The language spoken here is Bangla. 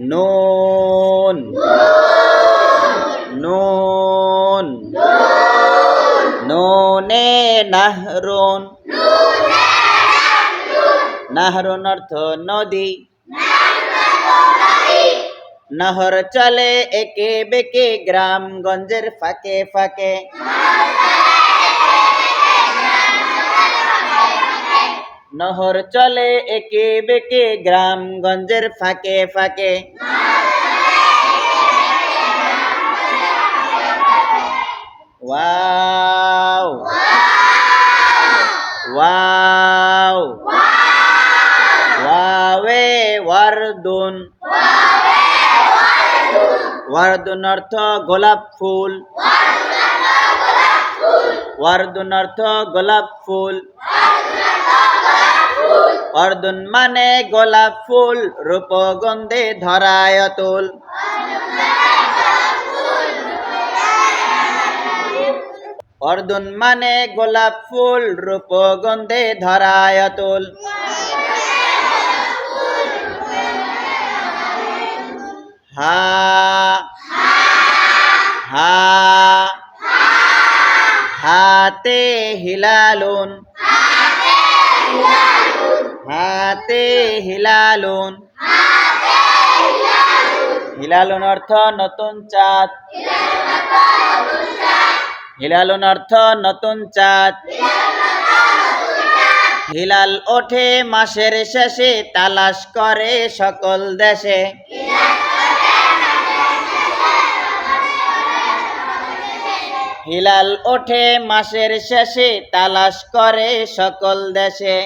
নুন নুন নুনে নাহরুন নাহরুন অর্থ নদী নহর চলে একে বেকে গ্রাম গ্রামগঞ্জের ফাঁকে ফাঁকে নহর চলে একে বেকে, গ্রামগঞ্জের ফাঁকে ফাঁকে। ওয়াও। ওয়াও। ওয়াওয়ে ওয়ারদুন। ওয়ারদুন অর্থ গোলাপ ফুল। ওয়ারদুন অর্থ গোলাপ ফুল। অর্দুন মানে গোলাপ ফুল, রূপগন্ধে ধরায় অতুল। অর্দুন মানে গোলাপ ফুল, রূপগন্ধে ধরায় অতুল। হা হা, হাতে হিলালুন। হাতে হিলালুন। হিলালুন অর্থ নতুন চাঁদ। হিলালুন অর্থ নতুন চাঁদ। হিলাল ওঠে মাসের শেষে, তালাশ করে সকল দেশে। হিলাল ওঠে মাসের শেষে, তালাশ করে সকল দেশে।